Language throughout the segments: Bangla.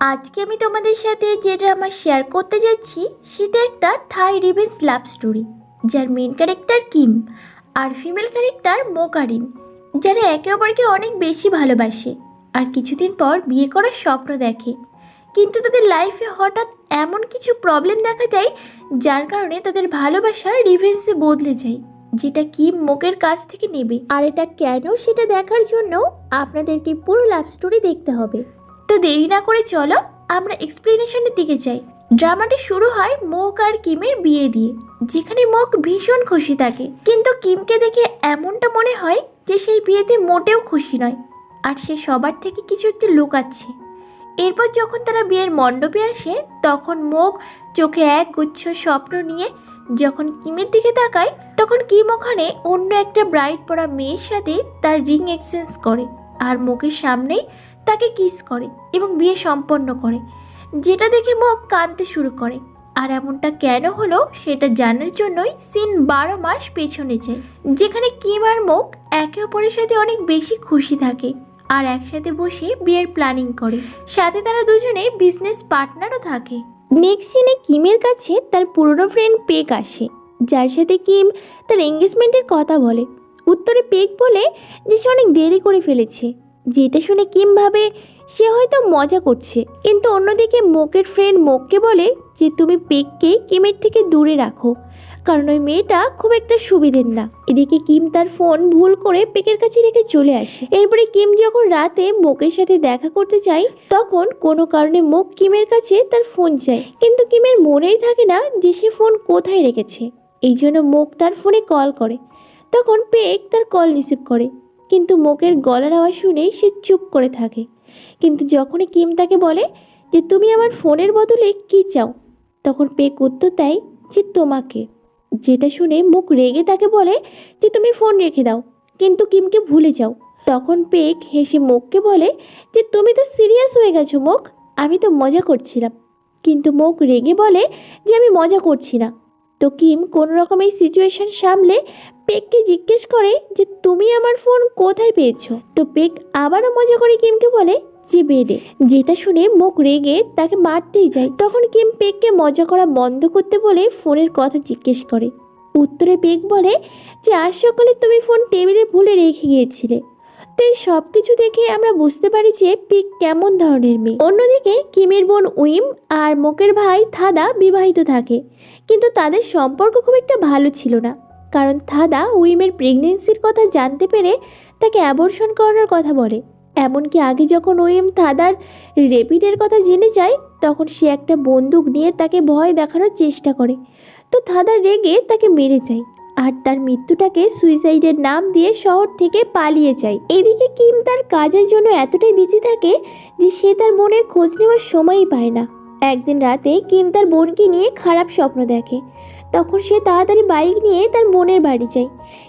আজকে আমি তোমাদের সাথে যে ড্রামা শেয়ার করতে যাচ্ছি, সেটা একটা থাই রিভেন্স লাভ স্টোরি যার মেন ক্যারেক্টার কিম আর ফিমেল ক্যারেক্টার মোকারিন যারা একে অপরকে অনেক বেশি ভালোবাসে আর কিছুদিন পর বিয়ে করার স্বপ্ন দেখে। কিন্তু তাদের লাইফে হঠাৎ এমন কিছু প্রবলেম দেখা দেয়, যার কারণে তাদের ভালোবাসা রিভেন্সে বদলে যায়, যেটা কিম মোকের কাছ থেকে নেবে। আর এটা কেন সেটা দেখার জন্য আপনাদেরকে পুরো লাভ স্টোরি দেখতে হবে। তো দেরি না করে চলো, আমরা এক্সপ্লেনেশনের দিকে যাই। ড্রামাটি শুরু হয় মোক আর কিমের বিয়ে দিয়ে, যেখানে মোক ভীষণ খুশি থাকে। কিন্তু কিমকে দেখে এমনটা মনে হয় যে সেই বিয়েতে মোটেও খুশি নয়, আর সে সবার থেকে কিছু একটু লুকাচ্ছে। এরপর যখন তারা বিয়ের মণ্ডপে আসে, তখন মোক চোখে এক গুচ্ছ স্বপ্ন নিয়ে যখন কিমের দিকে তাকায়, তখন কিম ওখানে অন্য একটা ব্রাইট পরা মেয়ের সাথে তার রিং এক্সচেঞ্জ করে, আর মুখের সামনেই তাকে কিস করে এবং বিয়ে সম্পন্ন করে, যেটা দেখে মুখ কাঁদতে শুরু করে। আর এমনটা কেন হলো সেটা জানার জন্যই সিন বারো মাস পেছনে যায়, যেখানে কিম আর মুখ একে অপরের সাথে অনেক বেশি খুশি থাকে আর একসাথে বসে বিয়ের প্ল্যানিং করে। সাথে তারা দুজনে বিজনেস পার্টনারও থাকে। নেক্সট সিনে কিমের কাছে তার পুরনো ফ্রেন্ড পেক আসে, যার সাথে কিম তার এঙ্গেজমেন্টের কথা বলে। উত্তরে পেক বলে যে সে অনেক দেরি করে ফেলেছে। যেটা শুনে কিম ভাবে, সে হয়তো মজা করছে। কিন্তু অন্যদিকে মোকের ফ্রেন্ড মোককে বলে যে, তুমি পেককে কিমের থেকে দূরে রাখো। কারণ ওই মেয়েটা খুব একটা সুবিধের না। এদিকে কিম তার ফোন ভুল করে পেকের কাছে রেখে চলে আসে। এরপরে কিম যখন রাতে মোকের সাথে দেখা করতে চায় তখন কোনো কারণে মোক কিমের কাছে তার ফোন চায়। কিন্তু কিমের মনেই থাকে না যে, সে ফোন কোথায় রেখেছে। এই জন্য মোক তার ফোনে কল করে। তখন পেক তার কল রিসিভ করে। কিন্তু মোকের গলার আওয়াজ শুনেই সে চুপ করে থাকে। কিন্তু যখনই কিম তাকে বলে যে, তুমি আমার ফোনের বদলে কি চাও? তখন পেক উত্তর দেয় যে, তোমাকে। যেটা শুনে মুখ রেগে তাকে বলে যে, তুমি ফোন রেখে দাও, কিন্তু কিমকে ভুলে যাও। তখন পেক হেসে মুখকে বলে যে, তুমি তো সিরিয়াস হয়ে গেছো মুখ, আমি তো মজা করছিলাম। কিন্তু মুখ রেগে বলে যে, আমি মজা করছি না। তো কিম কোনো রকম এই সিচুয়েশন সামলে পেককে জিজ্ঞেস করে যে, তুমি আমার ফোন কোথায় পেয়েছ? তো পেক আবারও মজা করে কিমকে বলে, যে বেডে। যেটা শুনে মুখ রেগে তাকে মারতেই যায়। তখন কিম পেককে মজা করা বন্ধ করতে বলে ফোনের কথা জিজ্ঞেস করে। উত্তরে পেক বলে, যে আজ সকালে তুমি ফোন টেবিলে ভুলে রেখে গিয়েছিলে। তো এই সব কিছু দেখে আমরা বুঝতে পারি যে পিক কেমন ধরনের মেয়ে। অন্যদিকে কিমের বোন উইম আর মোকের ভাই থাদা বিবাহিত থাকে, কিন্তু তাদের সম্পর্ক খুব একটা ভালো ছিল না। কারণ থাদা উইমের প্রেগনেন্সির কথা জানতে পেরে তাকে অ্যাবর্শন করানোর কথা বলে। এমনকি আগে যখন উইম থাদার রেপিডের কথা জেনে যায়, তখন সে একটা বন্দুক নিয়ে তাকে ভয় দেখানোর চেষ্টা করে। তো থাদা রেগে তাকে মেরে যায় আর তার মৃত্যুটাকে সুইসাইডের নাম দিয়ে শহর থেকে পালিয়ে যায়। এদিকে কিম তার কাজের জন্য এতটাই বিজি থাকে যে সে তার বোনের খোঁজ নেওয়ার সময়ই পায় না। একদিন রাতে কিম তার বোনকে নিয়ে খারাপ স্বপ্ন দেখে। তখন সে তাড়াতাড়ি বাইক নিয়ে তার বোনের বাড়ি যায়।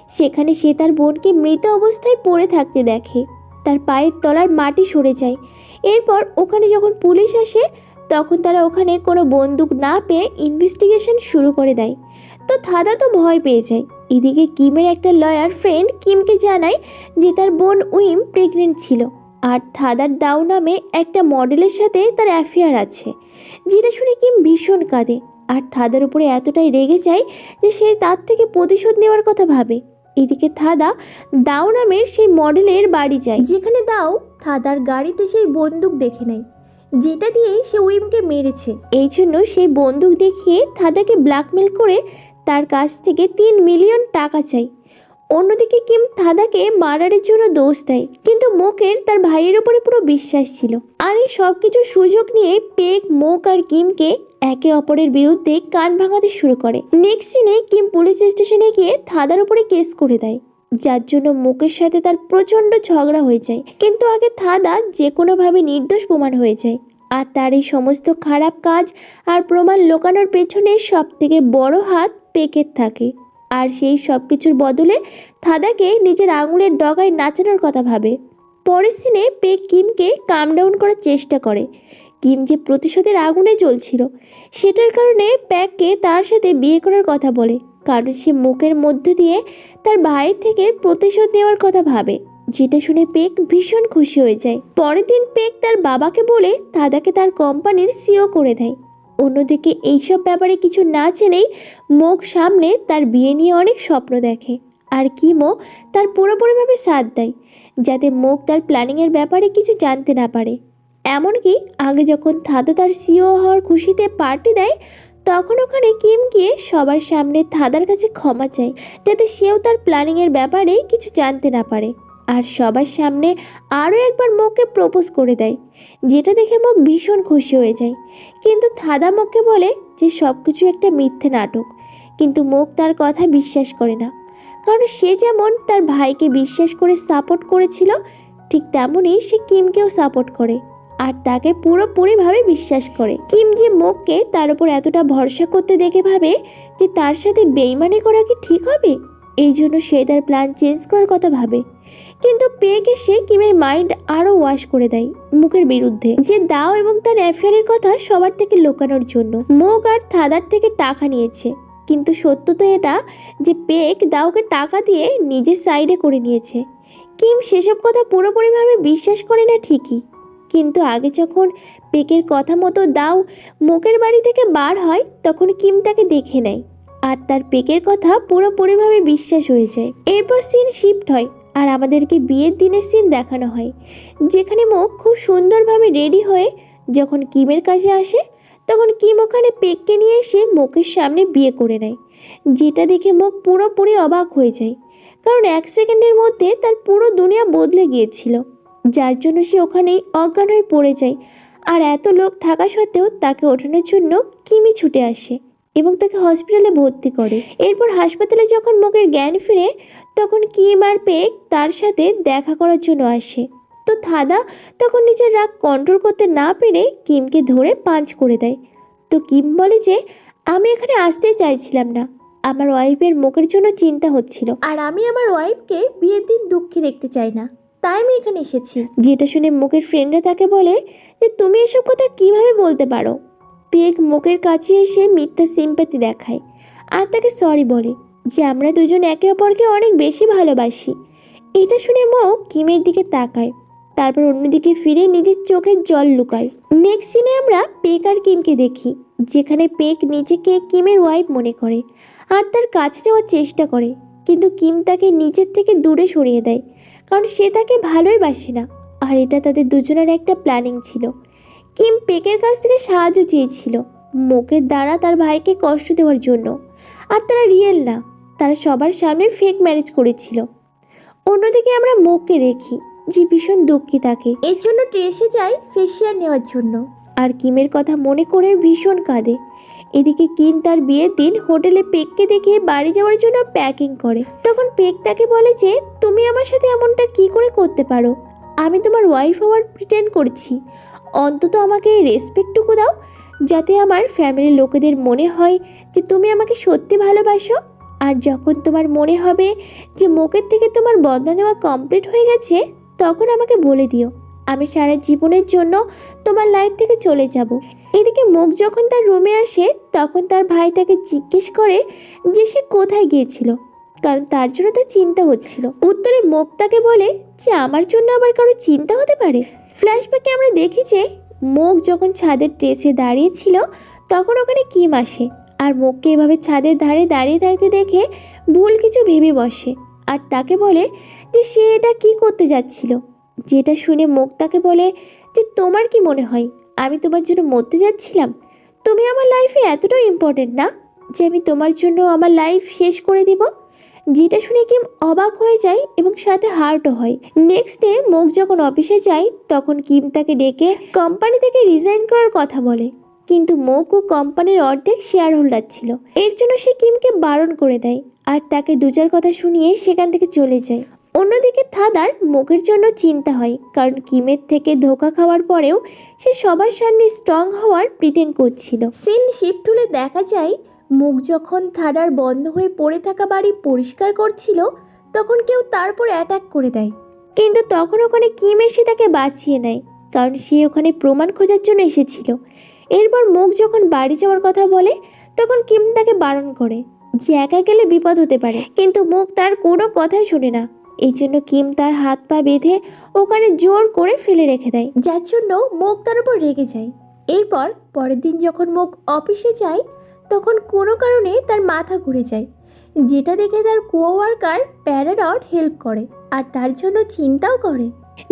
সেখানে সে তার বোনকে মৃত অবস্থায় পড়ে থাকতে দেখে। তার পায়ের তলার মাটি সরে যায়। এরপর ওখানে যখন পুলিশ আসে, তখন তারা ওখানে কোনো বন্দুক না পেয়ে ইনভেস্টিগেশন শুরু করে দেয়। তো থাদা তো ভয় পেয়ে যায়। এদিকে কিমের একটা লয়ার ফ্রেন্ড কিমকে জানায় যে তার বোন উইম প্রেগনেন্ট ছিল। আর থাদার দাও নামে একটা মডেলের সাথে তার অ্যাফেয়ার আছে। যেটা শুনে কিম ভীষণ কাঁদে। আর থাদার উপরে এতটাই রেগে যায় যে সে তার থেকে প্রতিশোধ নেওয়ার কথা ভাবে। এদিকে থাদা দাও নামের সেই মডেলের বাড়ি যায়। যেখানে দাও থাদার গাড়িতে সেই বন্দুক দেখে নেয়, যেটা দিয়ে সে উইমকে মেরেছে। এই জন্য সেই বন্দুক দেখিয়ে থাদাকে ব্ল্যাকমেল করে তার কাছ থেকে তিন মিলিয়ন টাকা চাই। অন্যদিকে কিম থাদাকে মারারের জন্য দোষ দেয়, কিন্তু মোকের তার ভাইয়ের উপরে পুরো বিশ্বাস ছিল। এই সব কিছু সুযোগ নিয়ে পেক, মোক আর কিমকে একে অপরের বিরুদ্ধে কান ভাঙাতে শুরু করে। নেক্সট সিনে কিম পুলিশ স্টেশনে গিয়ে থাদার উপরে কেস করে দেয়, যার জন্য মুকের সাথে তার প্রচণ্ড ঝগড়া হয়ে যায়। কিন্তু আগে থাদা যে কোনোভাবে নির্দোষ প্রমাণ হয়ে যায়, আর তার এই সমস্ত খারাপ কাজ আর প্রমাণ লোকানোর পেছনে সব থেকে বড় হাত পেকের থাকে। আর সেই সব কিছুর বদলে থাদাকে নিজের আঙুলের ডগায় নাচানোর কথা ভাবে। পরের সিনে পেক কিমকে কাম ডাউন করার চেষ্টা করে। কিম যে প্রতিশোধের আগুনে জ্বলছিল, সেটার কারণে প্যাককে তার সাথে বিয়ে করার কথা বলে, কারণ সে মুখের মধ্য দিয়ে তার ভাইয়ের থেকে প্রতিশোধ নেওয়ার কথা ভাবে, যেটা শুনে পেক ভীষণ খুশি হয়ে যায়। পরের দিন পেক তার বাবাকে বলে দাদাকে তার কোম্পানির সিও করে দেয়। অন্যদিকে এইসব ব্যাপারে কিছু না জেনেই মুখ সামনে তার বিয়ে নিয়ে অনেক স্বপ্ন দেখে। আর কিমো তার পুরোপুরিভাবে সাথ দেয়, যাতে মুখ তার প্ল্যানিংয়ের ব্যাপারে কিছু জানতে না পারে। এমনকি আগে যখন থাদা তার সিও হওয়ার খুশিতে পার্টি দেয়, তখন ওখানে কিম গিয়ে সবার সামনে থাদার কাছে ক্ষমা চায়, যাতে সেও তার প্ল্যানিংয়ের ব্যাপারে কিছু জানতে না পারে। আর সবার সামনে আরও একবার মুখকে প্রপোজ করে দেয়, যেটা দেখে মুখ ভীষণ খুশি হয়ে যায়। কিন্তু থাদা মুখকে বলে যে সব কিছু একটা মিথ্যে নাটক, কিন্তু মুখ তার কথা বিশ্বাস করে না। কারণ সে যেমন তার ভাইকে বিশ্বাস করে সাপোর্ট করেছিল, ঠিক তেমনই সে কিমকেও সাপোর্ট করে। আর তাকে পুরোপুরিভাবে বিশ্বাস করে। কিম যে মুখকে তার উপর এতটা ভরসা করতে দেখে ভাবে যে তার সাথে বেইমানি করা কি ঠিক হবে? এই জন্য সে তার প্ল্যান চেঞ্জ করার কথা ভাবে। কিন্তু পেয়েকে সে কিমের মাইন্ড আরও ওয়াশ করে দেয় মুখের বিরুদ্ধে। যে দাও এবং তার অ্যাফেয়ারের কথা সবার থেকে লুকানোর জন্য। মুখ আর থাদার থেকে টাকা নিয়েছে। কিন্তু সত্য তো এটা যে পেক দাওকে টাকা দিয়ে নিজের সাইডে করে নিয়েছে। কিম সেসব কথা পুরোপুরিভাবে বিশ্বাস করে না ঠিকই। কিন্তু আগে যখন পেকের কথা মতো দাও মুখের বাড়ি থেকে বার হয়, তখন কিম তাকে দেখে নেয়। আর তার পেকের কথা পুরোপুরিভাবে বিশ্বাস হয়ে যায়। এরপর সিন শিফট হয় আর আমাদেরকে বিয়ের দিনের সিন দেখানো হয়। যেখানে মুখ খুব সুন্দরভাবে রেডি হয়ে যখন কিমের কাছে আসে তখন কিম ওখানে পেককে নিয়ে এসে মুখের সামনে বিয়ে করে নেয়। যেটা দেখে মুখ পুরোপুরি অবাক হয়ে যায়। কারণ এক সেকেন্ডের মধ্যে তার পুরো দুনিয়া বদলে গিয়েছিল, যার জন্য সে ওখানেই অজ্ঞান হয়ে পড়ে যায়। আর এত লোক থাকা সত্ত্বেও তাকে ওঠানোর জন্য কিমি ছুটে আসে এবং তাকে হসপিটালে ভর্তি করে। এরপর হাসপাতালে যখন মুখের জ্ঞান ফিরে, তখন কিম আর পেক তার সাথে দেখা করার জন্য আসে। তো থাদা তখন নিজের রাগ কন্ট্রোল করতে না পেরে কিমকে ধরে পাঞ্চ করে দেয়। তো কিম বলে যে আমি এখানে আসতেই চাইছিলাম না। আমার ওয়াইফের মুখের জন্য চিন্তা হচ্ছিল। আর আমি আমার ওয়াইফকে বিয়ের দিন দুঃখী দেখতে চাই না। তাই আমি এখানে এসেছি। যেটা শুনে মুখের ফ্রেন্ডরা তাকে বলে যে তুমি এসব কথা কীভাবে বলতে পারো? পেক মুখের কাছে এসে মিথ্যা সিম্পাতি দেখায় আর তাকে সরি বলে যে আমরা দুজন একে অপরকে অনেক বেশি ভালোবাসি। এটা শুনে মো কিমের দিকে তাকায়। তারপর অন্যদিকে ফিরে নিজের চোখের জল লুকায় নেক্সট সিনে আমরা পেক আর কিমকে দেখি, যেখানে পেক নিজেকে কিমের ওয়াইফ মনে করে আর তার কাছে যাওয়ার চেষ্টা করে। কিন্তু কিম তাকে নিজের থেকে দূরে সরিয়ে দেয়, কারণ সে তাকে ভালোই বাসে না। আর এটা তাদের দুজনের একটা প্ল্যানিং ছিল। কিম পেকের কাছ থেকে সাহায্য চেয়েছিল মুখের দ্বারা তার ভাইকে কষ্ট দেওয়ার জন্য। আর তারা রিয়েল না, তারা সবার সামনে ফেক ম্যারেজ করেছিল। অন্যদিকে আমরা মুখকে দেখি যে ভীষণ দুঃখী থাকে এর জন্য ট্রেসে যায় ফেসিয়াল নেওয়ার জন্য। আর কিমের কথা মনে করে ভীষণ কাঁদে। এদিকে কিম তার বিয়ের দিন হোটেলে পেককে দেখে বাড়ি যাওয়ার জন্য প্যাকিং করে। তখন পেক তাকে বলে যে, তুমি আমার সাথে এমনটা কি করে করতে পারো? আমি তোমার ওয়াইফ হওয়ার প্রিটেন্ড করছি। অন্তত আমাকে রেসপেক্টটুকু দাও, যাতে আমার ফ্যামিলির লোকেদের মনে হয় যে তুমি আমাকে সত্যি ভালোবাসো। আর যখন তোমার মনে হবে যে মুখের থেকে তোমার বদলা নেওয়া কমপ্লিট হয়ে গেছে তখন আমাকে বলে দিও, আমি সারা জীবনের জন্য তোমার লাইফ থেকে চলে যাব। এদিকে মুখ যখন তার রুমে আসে, তখন তার ভাই তাকে জিজ্ঞেস করে যে সে কোথায় গিয়েছিল, কারণ তার জন্য তার চিন্তা হচ্ছিল। উত্তরে মুখ তাকে বলে যে আমার জন্য আবার কারও চিন্তা হতে পারে? ফ্ল্যাশব্যাকে আমরা দেখি যে মুখ যখন ছাদের ট্রেসে দাঁড়িয়েছিল, তখন ওখানে কিম আসে আর মুখকে এভাবে ছাদের ধারে দাঁড়িয়ে থাকতে দেখে ভুল কিছু ভেবে বসে। আর তাকে বলে যে সে এটা কি করতে যাচ্ছিল? যেটা শুনে মুখ তাকে বলে যে, তোমার কি মনে হয় আমি তোমার জন্য মরতে যাচ্ছিলাম? তুমি আমার লাইফে এতটাও ইম্পর্টেন্ট না যে আমি তোমার জন্য আমার লাইফ শেষ করে দিব? যেটা শুনে কিম অবাক হয়ে যায় এবং সাথে হার্টও হয়। নেক্সট ডে মুখ যখন অফিসে যায়, তখন কিম তাকে ডেকে কোম্পানি থেকে রিজাইন করার কথা বলে। কিন্তু মোক ও কোম্পানির অর্ধেক শেয়ার হোল্ডার ছিল। এর জন্য সে কিমকে বারণ করে দেয় আর তাকে দুজার কথা শুনিয়ে সেখান থেকে চলে যায়। অন্যদিকে থাদার মুখের জন্য চিন্তা হয়, কারণ কিমের থেকে ধোকা খাওয়ার পরেও সে সবার সামনে স্ট্রং হওয়ার প্রিটেন্ড করছিল। সিন শিফট হলে দেখা যায়, মুখ যখন থাদার বন্ধ হয়ে পড়ে থাকা বাড়ি পরিষ্কার করছিল, তখন কেউ তার উপর অ্যাটাক করে দেয়। কিন্তু তখন ওখানে কিম এসে তাকে বাঁচিয়ে নেয়, কারণ সে ওখানে প্রমাণ খোঁজার জন্য এসেছিল। এরপর মুখ যখন বাড়ি যাওয়ার কথা বলে, তখন কিম তাকে বারণ করে যে একা গেলে বিপদ হতে পারে। কিন্তু মুখ তার কোনো কথাই শোনে না। এই জন্য কিম তার হাত পা বেঁধে ওখানে জোর করে ফেলে রেখে দেয়, যার জন্য মুখ তার উপর রেগে যায়। এরপর পরের দিন যখন মুখ অফিসে যায়, তখন কোনো কারণে তার মাথা ঘুরে যায়, যেটা দেখে তার কোয়ার্কার প্যারাডট হেল্প করে আর তার জন্য চিন্তাও করে।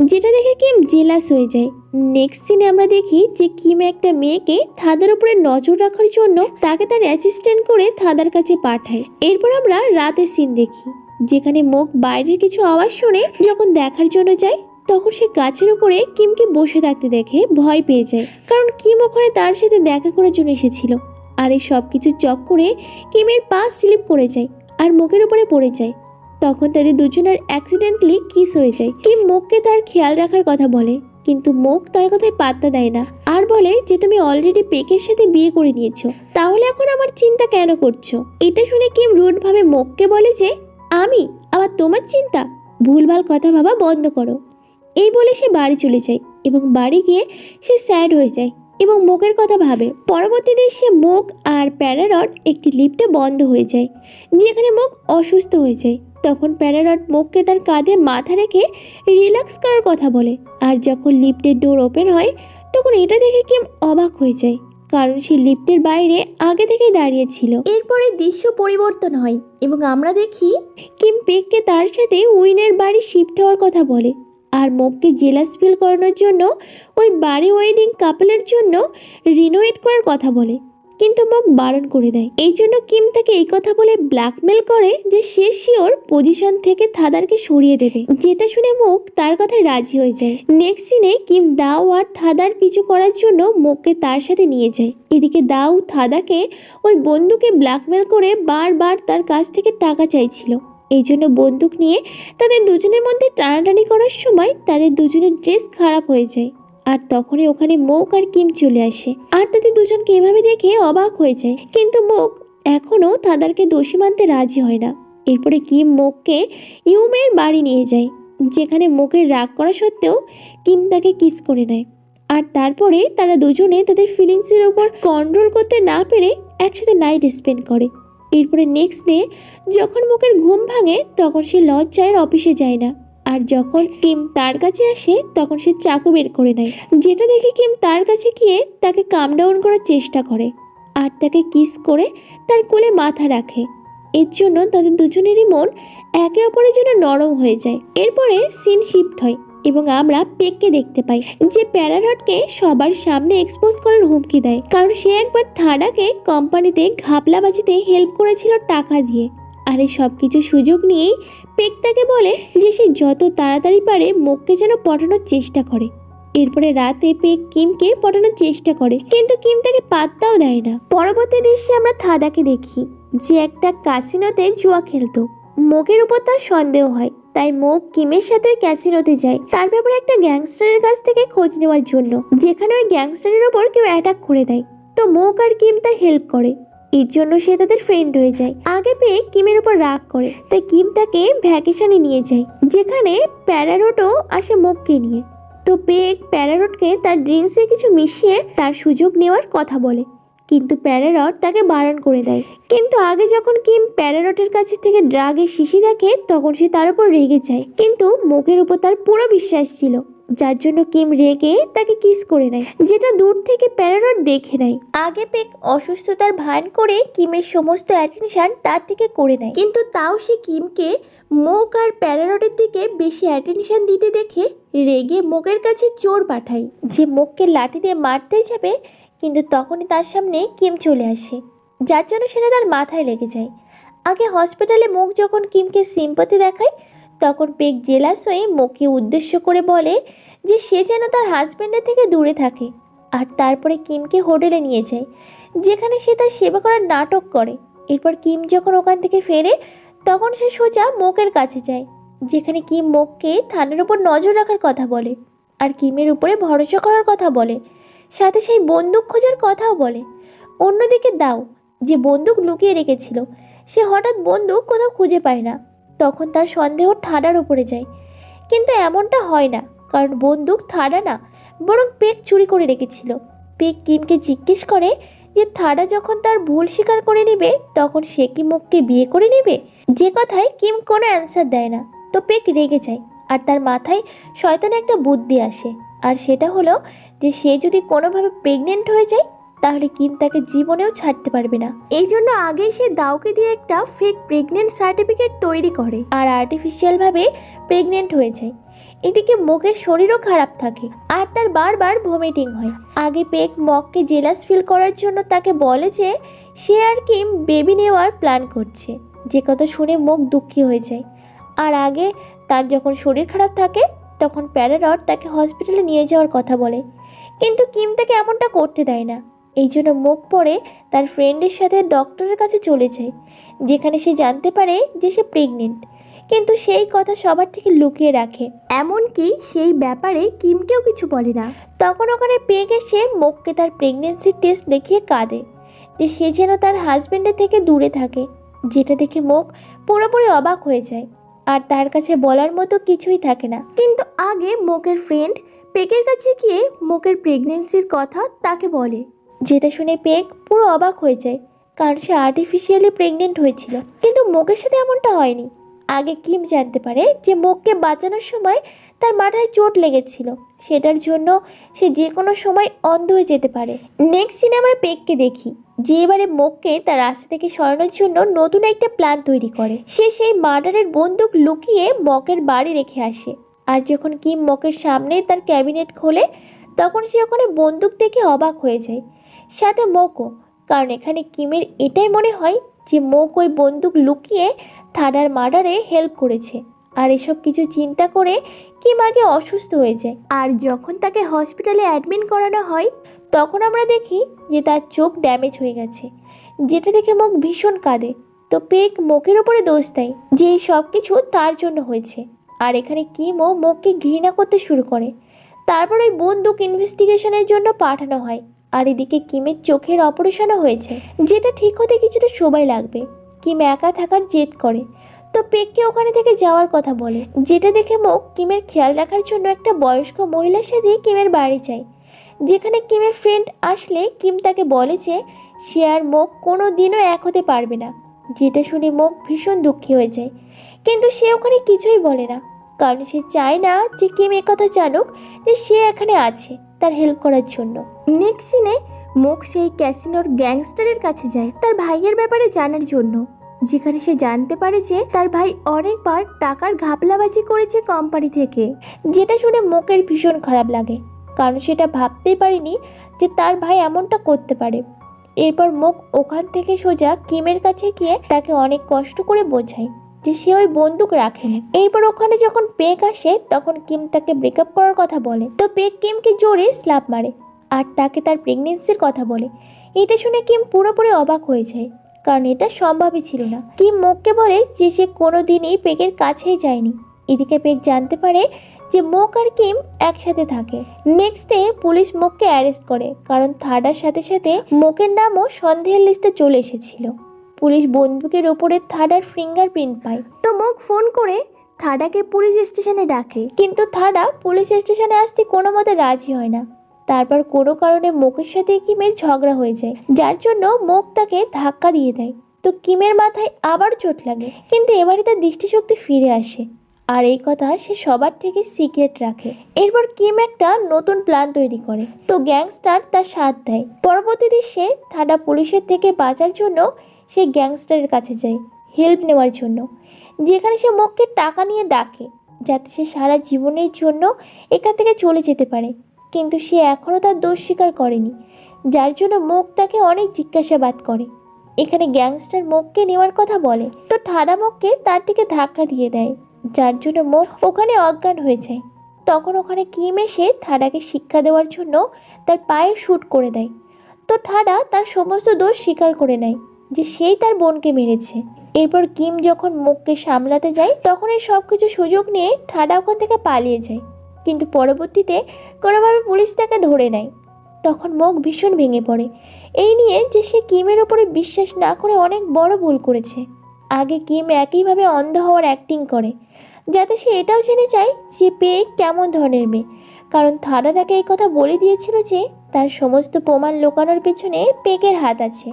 যেটা দেখে কিম জেলাস হয়ে যায়। নেক্সট সিনে আমরা দেখি যে কিম একটা মেয়েকে থাদার উপরে নজর রাখার জন্য তাকে তার অ্যাসিস্ট্যান্ট করে থাদার কাছে পাঠায়। এরপর আমরা রাতের সিন দেখি। যেখানে মুখ বাইরের কিছু আওয়াজ শুনে যখন দেখার জন্য যায়, তখন সে গাছের উপরে কিমকে বসে থাকতে দেখে ভয় পেয়ে যায়। কারণ কিম ওখানে তার সাথে দেখা করার জন্য এসেছিল। আর এই সব কিছু চক্করে কিমের পা স্লিপ করে যায় আর মুখের উপরে পড়ে যায়। তখন তাদের দুজনের অ্যাক্সিডেন্টলি কিস হয়ে যায়। কিম মুখকে তার খেয়াল রাখার কথা বলে, কিন্তু মুখ তার কথায় পাত্তা দেয় না আর বলে যে, তুমি অলরেডি পেকের সাথে বিয়ে করে নিয়েছো। তাহলে এখন আমার চিন্তা কেন করছ? এটা শুনে কিম রুডভাবে মুখকে বলে যে আমি, আবার তোমার চিন্তা। ভুলভাল কথা ভাবা বন্ধ করো। এই বলে সে বাড়ি চলে যায় এবং বাড়ি গিয়ে সে স্যাড হয়ে যায় এবং মুখের কথা ভাবে। পরবর্তী সে মুখ আর প্যারারট একটি লিফটে বন্ধ হয়ে যায়। যেখানে মুখ অসুস্থ হয়ে যায়। তখন প্যারারট মুখকে তার কাঁধে মাথা রেখে রিল্যাক্স করার কথা বলে। আর যখন লিফটের ডোর ওপেন হয়, তখন এটা দেখে কিম অবাক হয়ে যায়। কারণ সে লিফটের বাইরে আগে থেকেই দাঁড়িয়ে ছিল। এরপরে দৃশ্য পরিবর্তন হয় এবং আমরা দেখি কিম পেককে তার সাথে উইনের বাড়ি শিফট হওয়ার কথা বলে আর মককে জেলাস ফিল করানোর জন্য ওই বাড়ি ওয়েডিং কাপলের জন্য রিনোয়েট করার কথা বলে। কিন্তু মুখ বারণ করে দেয়। এই জন্য কিম তাকে এই কথা বলে ব্ল্যাকমেল করে যে সে শিওর পজিশন থেকে থাদারকে সরিয়ে দেবে। যেটা শুনে মুখ তার কথায় রাজি হয়ে যায়। নেক্সট সিনে কিম দাও আর থাদার পিছু করার জন্য মুখকে তার সাথে নিয়ে যায়। এদিকে দাও থাদাকে ওই বন্ধুকে ব্ল্যাকমেল করে বারবার তার কাছ থেকে টাকা চাইছিল। এই জন্য বন্দুক নিয়ে তাদের দুজনের মধ্যে টানাটানি করার সময় তাদের দুজনের ড্রেস খারাপ হয়ে যায়। আর তখনই ওখানে মুখ আর কিম চলে আসে। আর তাদের দুজনকে এভাবে দেখে অবাক হয়ে যায়। কিন্তু মুখ এখনও তাদেরকে দোষী মানতে রাজি হয় না। এরপরে কিম মুখকে ইউমের বাড়ি নিয়ে যায়, যেখানে মুখের রাগ করা সত্ত্বেও কিম তাকে কিস করে নেয়। আর তারপরে তারা দুজনে তাদের ফিলিংসের ওপর কন্ট্রোল করতে না পেরে একসাথে নাইট স্পেন্ড করে। এরপরে নেক্সট ডে যখন মুখের ঘুম ভাঙে, তখন সে লজ্জায় অফিসে যায় না। আর যখন কিম তার কাছে আসে, তখন সে চাকু বের করে নেয়। যেটা দেখে কিম তার কাছে গিয়ে তাকে কাম ডাউন করার চেষ্টা করে আর তাকে কিস করে তার কোলে মাথা রাখে। এর জন্য তাদের দুজনেরই মন একে অপরের জন্য নরম হয়ে যায়। এরপরে সিন শিফট হয় এবং আমরা পেককে দেখতে পাই, যে প্যারাডটকে সবার সামনে এক্সপোজ করার হুমকি দেয়। কারণ সে একবার থানাকে কোম্পানিতে ঘাপলাবাজিতে হেল্প করেছিল টাকা দিয়ে। আর এই সব কিছু সুযোগ নিয়েই পেক তাকে বলে যে সে যত তাড়াতাড়ি পারে মুখকে যেন পটানোর চেষ্টা করে। এরপরে রাতে পেক কিমকে পটানোর চেষ্টা করে, কিন্তু কিম তাকে পাত্তাও দেয় না। পরবর্তী দৃশ্যে আমরা থাদাকে দেখি, যে একটা কাসিনোতে জুয়া খেলতো। মোকের উপর তার সন্দেহ হয়, তাই মোক কিমের সাথে ক্যাসিনোতে যায়। তার ব্যাপারে একটা গ্যাংস্টারের কাছ থেকে খোঁজ নেওয়ার জন্য, যেখানে ওই গ্যাংস্টারের ওপর কেউ অ্যাটাক করে দেয়। তো মোক আর কিম তার হেল্প করে। এর জন্য সে তাদের ফ্রেন্ড হয়ে যায়। আগে পেয়ে কিমের উপর রাগ করে। তাই কিম তাকে ভ্যাকেশনে নিয়ে যায়, যেখানে প্যারারোটও আসে মুখকে নিয়ে। তো পেক প্যারারটকে তার ড্রিঙ্কসে কিছু মিশিয়ে তার সুযোগ নেওয়ার কথা বলে। কিন্তু প্যারারট তাকে বারণ করে দেয়। কিন্তু আগে যখন কিম প্যারারটের কাছে থেকে ড্রাগের শিশি দেখে, তখন সে তার উপর রেগে যায়। কিন্তু মুখের উপর তার পুরো বিশ্বাস ছিল। যার জন্য কিম রেগে তাকে কিস করে নেয়, যেটা দূর থেকে প্যারারট দেখে নেয়। আগে পেক অসুস্থতার ভান করে কিমের সমস্ত অ্যাটেনশন তার থেকে করে নেয়। কিন্তু তাও সে কিমকে মুখ আর প্যারারটের দিকে বেশি অ্যাটেনশন দিতে দেখে রেগে মুখের কাছে চোর পাঠায়, যে মুখকে লাঠি দিয়ে মারতে যাবে, কিন্তু তখনই তার সামনে কিম চলে আসে, যার জন্য সেটা তার মাথায় লেগে যায়। আগে হসপিটালে মুখ যখন কিমকে সিম্পতি দেখায় তখন পেক জেলাস হয়ে মুখকে উদ্দেশ্য করে বলে যে সে যেন তার হাজব্যান্ডের থেকে দূরে থাকে আর তারপরে কিমকে হোটেলে নিয়ে যায়, যেখানে সে তার সেবা করার নাটক করে। এরপর কিম যখন ওখান থেকে ফেরে, তখন সে সোজা মোকের কাছে যায়, যেখানে কিম মোককে থানার উপর নজর রাখার কথা বলে আর কিমের উপরে ভরসা করার কথা বলে। সাথে সেই বন্দুক খোঁজার কথাও বলে। অন্যদিকে দাও, যে বন্দুক লুকিয়ে রেখেছিল, সে হঠাৎ বন্দুক কোথাও খুঁজে পায় না। তখন তার সন্দেহ ঠাডার উপরে যায়। কিন্তু এমনটা হয় না, কারণ বন্দুক থাডা না, বরং পেক চুরি করে রেখেছিল। পেক কিমকে জিজ্ঞেস করে যে থাডা যখন তার ভুল স্বীকার করে নেবে, তখন সে কি মুখকে বিয়ে করে নেবে? যে কথায় কিম কোনো অ্যান্সার দেয় না। তো পেক রেগে যায়, আর তার মাথায় শয়তানে একটা বুদ্ধি আসে। আর সেটা হলো যে সে যদি কোনোভাবে প্রেগনেন্ট হয়ে যায় তাহলে কিম তাকে জীবনেও ছাড়তে পারবে না। এই জন্য আগেই সে দাউকে দিয়ে একটা ফেক প্রেগনেন্ট সার্টিফিকেট তৈরি করে আর আর্টিফিশিয়ালভাবে প্রেগনেন্ট হয়ে যায়। এদিকে মুখের শরীরও খারাপ থাকে আর তার বারবার ভমিটিং হয়। আগে পেক মককে জেলাস ফিল করার জন্য তাকে বলে যে, সে আর কিম বেবি নেওয়ার প্ল্যান করছে। যে কথা শুনে মুখ দুঃখী হয়ে যায়। আর আগে তার যখন শরীর খারাপ থাকে, তখন প্যারাডট তাকে হসপিটালে নিয়ে যাওয়ার কথা বলে। কিন্তু কিম তাকে এমনটা করতে দেয় না। এই জন্য মুখ পড়ে তার ফ্রেন্ডের সাথে ডক্টরের কাছে চলে যায় যেখানে সে জানতে পারে যে সে প্রেগনেন্ট কিন্তু সেই কথা সবার থেকে লুকিয়ে রাখে। এমনকি সেই ব্যাপারে কিমকেও কিছু বলে না। তখন ওখানে পেয়ে গেছে মুখকে তার প্রেগনেন্সি টেস্ট দেখিয়ে কাঁদে যে সে যেন তার হাজব্যান্ডের থেকে দূরে থাকে যেটা দেখে মুখ পুরোপুরি অবাক হয়ে যায়। আর তার কাছে বলার মতো কিছুই থাকে না। কিন্তু আগে মোকের ফ্রেন্ড পেকের কাছে গিয়ে মোকের প্রেগনেন্সির কথা তাকে বলে। যেটা শুনে পেক পুরো অবাক হয়ে যায়, কারণ সে আর্টিফিশিয়ালি প্রেগনেন্ট হয়েছিল। কিন্তু মোকের সাথে এমনটা হয়নি। আগে কিম জানতে পারে যে মোককে বাঁচানোর সময় তার মাথায় চোট লেগেছিল। সেটার জন্য সে যে কোনো সময় অন্ধ হয়ে যেতে পারে। নেক্সট সিনে আমরা পেককে দেখি, যে এবারে মোককে তার রাস্তা থেকে সরানোর জন্য নতুন একটা প্ল্যান তৈরি করে। সে সেই মার্ডারের বন্দুক লুকিয়ে মকের বাড়ি রেখে আসে। আর যখন কিম মকের সামনে তার ক্যাবিনেট খোলে, তখন সে ওখানে বন্দুক দেখে অবাক হয়ে যায়। সাথে মোকও কারণ এখানে কিমের এটাই মনে হয় যে মোক ওই বন্দুক লুকিয়ে থানার মার্ডারে হেল্প করেছে। আর এসব কিছু চিন্তা করে কিম আগে অসুস্থ হয়ে যায়। আর যখন তাকে হসপিটালে অ্যাডমিট করানো হয়, তখন আমরা দেখি যে তার চোখ ড্যামেজ হয়ে গেছে। যেটা দেখে মুখ ভীষণ কাঁদে। তো পেক মুখের ওপরে দোষ দেয় যে এই সব কিছু তার জন্য হয়েছে। আর এখানে কিমও মুখকে ঘৃণা করতে শুরু করে। তারপর ওই বন্দুক ইনভেস্টিগেশনের জন্য পাঠানো হয়। আর এদিকে কিমের চোখের অপারেশনও হয়েছে। যেটা ঠিক হতে কিছুটা সময় লাগবে। কিম একা থাকার জেদ করে। তো পেককে ওখানে থেকে যাওয়ার কথা বলে। যেটা দেখে মোক কিমের খেয়াল রাখার জন্য একটা বয়স্ক মহিলার সাথে কিমের বাড়ি যায়। যেখানে কিমের ফ্রেন্ড আসলে কিম তাকে বলে যে, সে আর মোক কোনো দিনও এক হতে পারবে না। যেটা শুনে মোক ভীষণ দুঃখী হয়ে যায়। কিন্তু সে ওখানে কিছুই বলে না। কারণ সে চায় না যে কিম কথা জানুক যে সে এখানে আছে, তার হেল্প করার জন্য। নেক্সট সিনে মুখ সেই ক্যাসিনোর গ্যাংস্টারের কাছে যায় তার ভাইয়ের ব্যাপারে জানার জন্য। যেখানে সে জানতে পারে যে তার ভাই অনেকবার টাকার ঘাপলাবাজি করেছে কোম্পানি থেকে। যেটা শুনে মুখের ভীষণ খারাপ লাগে, কারণ সেটা ভাবতেই পারেনি যে তার ভাই এমনটা করতে পারে। এরপর মুখ ওখান থেকে সোজা কিমের কাছে গিয়ে তাকে অনেক কষ্ট করে বোঝায় যে সে ওই বন্দুক রাখেনি। এরপর ওখানে যখন পেক আসে, তখন কিম তাকে ব্রেকআপ করার কথা বলে। তো পেক কিমকে জোরে স্ল্যাপ মারে। আর তাকে তার প্রেগনেন্সির কথা বলে। এটা শুনে কিম পুরোপুরি অবাক হয়ে যায় কারণ এটা সম্ভবই ছিল না। কিম মোককে বলে যে সে কোনো দিনই পেকের কাছেই যায়নি। এদিকে পেক জানতে পারে যে মোক আর কিম একসাথে থাকে। নেক্সট ডে পুলিশ মোককে অ্যারেস্ট করে কারণ থার্ডার সাথে সাথে মোকের নামও সন্দেহের লিস্টে চলে এসেছিল। পুলিশ বন্দুকের ওপরে থার্ডার ফিঙ্গারপ্রিন্ট পায়। তো মোক ফোন করে থার্ডাকে পুলিশ স্টেশনে ডাকে। কিন্তু থার্ডা পুলিশ স্টেশনে আসতে কোনো মতে রাজি হয় না। তারপর কোনো কারণে মোকের সাথে কিমের ঝগড়া হয়ে যায়, যার জন্য মুখ তাকে ধাক্কা দিয়ে দেয়। তো কিমের মাথায় আবার চোট লাগে, কিন্তু এবারে তার দৃষ্টিশক্তি ফিরে আসে। আর এই কথা সে সবার থেকে সিক্রেট রাখে। এরপর কিম একটা নতুন প্ল্যান তৈরি করে। তো গ্যাংস্টার তার সাথ দেয়। পরবর্তীতে সে থানা পুলিশের থেকে বাঁচার জন্য সে গ্যাংস্টারের কাছে যায়, হেল্প নেওয়ার জন্য। যেখানে সে মুখকে টাকা নিয়ে ডাকে, যাতে সে সারা জীবনের জন্য এখান থেকে চলে যেতে পারে। কিন্তু সে এখনও তার দোষ স্বীকার করেনি, যার জন্য মুখ তাকে অনেক জিজ্ঞাসাবাদ করে। এখানে গ্যাংস্টার মুখকে নেওয়ার কথা বলে, তো ঠাডা মুখকে তার দিকে ধাক্কা দিয়ে দেয়, যার জন্য মুখ ওখানে অজ্ঞান হয়ে যায়। তখন ওখানে কিম এসে থাডাকে শিক্ষা দেওয়ার জন্য তার পায়ে শ্যুট করে দেয়। তো ঠাডা তার সমস্ত দোষ স্বীকার করে নেয় যে সেই তার বোনকে মেরেছে। এরপর কিম যখন মুখকে সামলাতে যায়, তখন এই সব কিছু সুযোগ নিয়ে ঠাডা ওখান থেকে পালিয়ে যায়। কিন্তু পরবর্তীতে কোনোভাবে পুলিশ তাকে ধরে নেয়। তখন মুখ ভীষণ ভেঙে পড়ে। এই নিয়ে যে সে কিমের ওপরে বিশ্বাস না করে অনেক বড় ভুল করেছে। আগে কিম একইভাবে অন্ধ হওয়ার অ্যাক্টিং করে। যাতে সে এটাও জেনে চায় যে পেয়ে কেমন ধরনের মেয়ে। কারণ থানা তাকে এই কথা বলে দিয়েছিল যে, তার সমস্ত প্রমাণ লোকানোর পেছনে পেকের হাত আছে।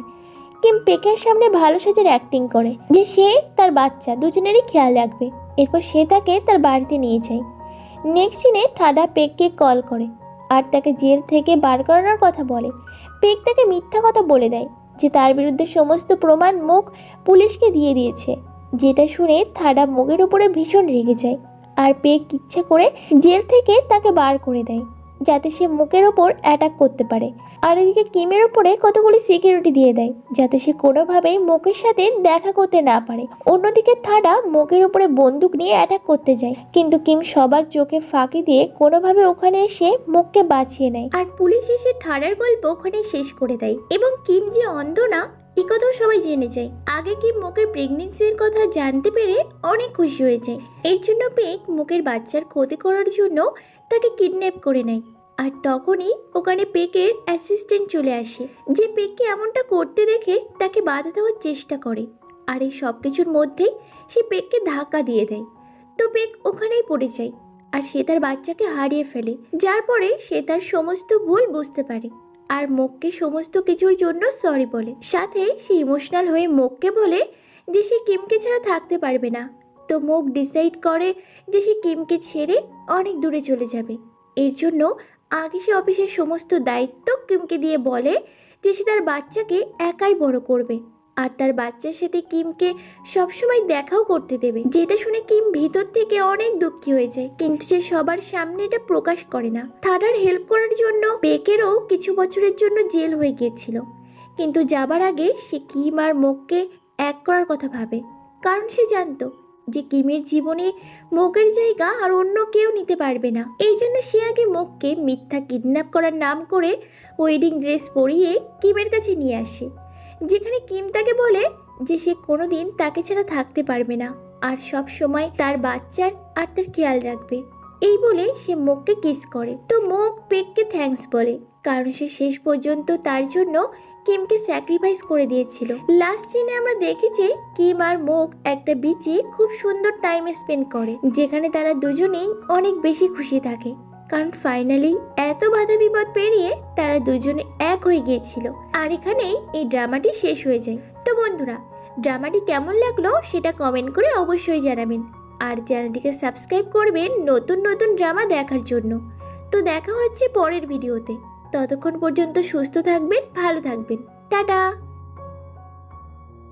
কিম পেকের সামনে ভালো সাজের অ্যাক্টিং করে। যে সে তার বাচ্চা, দুজনেরই খেয়াল রাখবে। এরপর সে তাকে তার বাড়িতে নিয়ে যায়। নেক্সট সিনে ঠাডা পেককে কল করে আর তাকে জেল থেকে বার করানোর কথা বলে। পেক তাকে মিথ্যা কথা বলে দেয় যে তার বিরুদ্ধে সমস্ত প্রমাণ মুখ পুলিশকে দিয়ে দিয়েছে। যেটা শুনে থাডা মুখের উপরে ভীষণ রেগে যায় আর পেক ইচ্ছে করে জেল থেকে তাকে বার করে দেয়। যাতে সে মুখের ওপর অ্যাটাক করতে পারে। আর এদিকে কিমের ওপরে কতগুলি সিকিউরিটি দিয়ে দেয়, যাতে সে কোনোভাবেই মুখের সাথে দেখা করতে না পারে। অন্যদিকে থাডা মুখের উপরে বন্দুক নিয়ে অ্যাটাক করতে যায়, কিন্তু কিম সবার চোখে ফাঁকি দিয়ে কোনোভাবে ওখানে এসে মুখকে বাঁচিয়ে নেয়। আর পুলিশ এসে ঠাডার গল্প ওখানে শেষ করে দেয়। এবং কিম যে অন্ধ না, এ কথাও সবাই জেনে যায়। আগে কি মুখের প্রেগনেন্সির কথা জানতে পেরে অনেক খুশি হয়েছে এর জন্য পেক মুখের বাচ্চার ক্ষতি করার জন্য তাকে কিডন্যাপ করে নেয়। আর তখনই ওখানে পেকের অ্যাসিস্ট্যান্ট চলে আসে। যে পেককে এমনটা করতে দেখে তাকে বাধা দেওয়ার চেষ্টা করে। আর এই সব কিছুর মধ্যেই সে পেককে ধাক্কা দিয়ে দেয়। তো পেক ওখানেই পড়ে যায় আর সে তার বাচ্চাকে হারিয়ে ফেলে। যার পরে সে তার সমস্ত ভুল বুঝতে পারে আর মুখকে সমস্ত কিছুর জন্য সরি বলে। সাথে সে ইমোশনাল হয়ে মুখকে বলে যে সে কিমকে ছাড়া থাকতে পারবে না। তো মুখ ডিসাইড করে যে সে কিমকে ছেড়ে অনেক দূরে চলে যাবে। এর জন্য আগে সে অফিসের সমস্ত দায়িত্ব কিমকে দিয়ে বলে যে সে তার বাচ্চাকে একাই বড় করবে আর তার বাচ্চার সাথে কিমকে সবসময় দেখাও করতে দেবে। যেটা শুনে কিম ভিতর থেকে অনেক দুঃখী হয়ে যায়, কিন্তু সে সবার সামনে এটা প্রকাশ করে না। থাডার হেল্প করার জন্য পেকেরও কিছু বছরের জন্য জেল হয়ে গিয়েছিল, কিন্তু যাবার আগে সে কিম আর মুখকে এক করার কথা ভাবে। কারণ সে জানতো যে কিমের জীবনে মুখের জায়গা আর অন্য কেউ নিতে পারবে না। এই জন্য সে আগে মুখকে মিথ্যা কিডন্যাপ করার নাম করে ওয়েডিং ড্রেস পরিয়ে কিমের কাছে নিয়ে আসে। যেখানে কিম তাকে বলে যে সে কোনোদিন তাকে ছাড়া থাকতে পারবে না আর সব সময় তার বাচ্চার আর তার খেয়াল রাখবে। এই বলে সে মুখকে কিস করে। তো মুখ পেককে থ্যাঙ্কস বলে, কারণ সে শেষ পর্যন্ত তার জন্য কিমকে স্যাক্রিফাইস করে দিয়েছিল। লাস্ট সিনে আমরা দেখেছি কিম আর মুখ একটা বিচে খুব সুন্দর টাইম স্পেন্ড করে, যেখানে তারা দুজনেই অনেক বেশি খুশি থাকে। কারণ ফাইনালি এত বাধা বিপদ পেরিয়ে তারা দুজনে এক হয়ে গিয়েছিল। আর এখানেই এই ড্রামাটি শেষ হয়ে যায়। তো বন্ধুরা ড্রামাটি কেমন লাগল সেটা কমেন্ট করে অবশ্যই জানাবেন। আর চ্যানেলটিকে সাবস্ক্রাইব করবেন নতুন নতুন ড্রামা দেখার জন্য। তো দেখা হচ্ছে পরের ভিডিওতে ততক্ষণ পর্যন্ত সুস্থ থাকবেন ভালো থাকবেন। টাটা!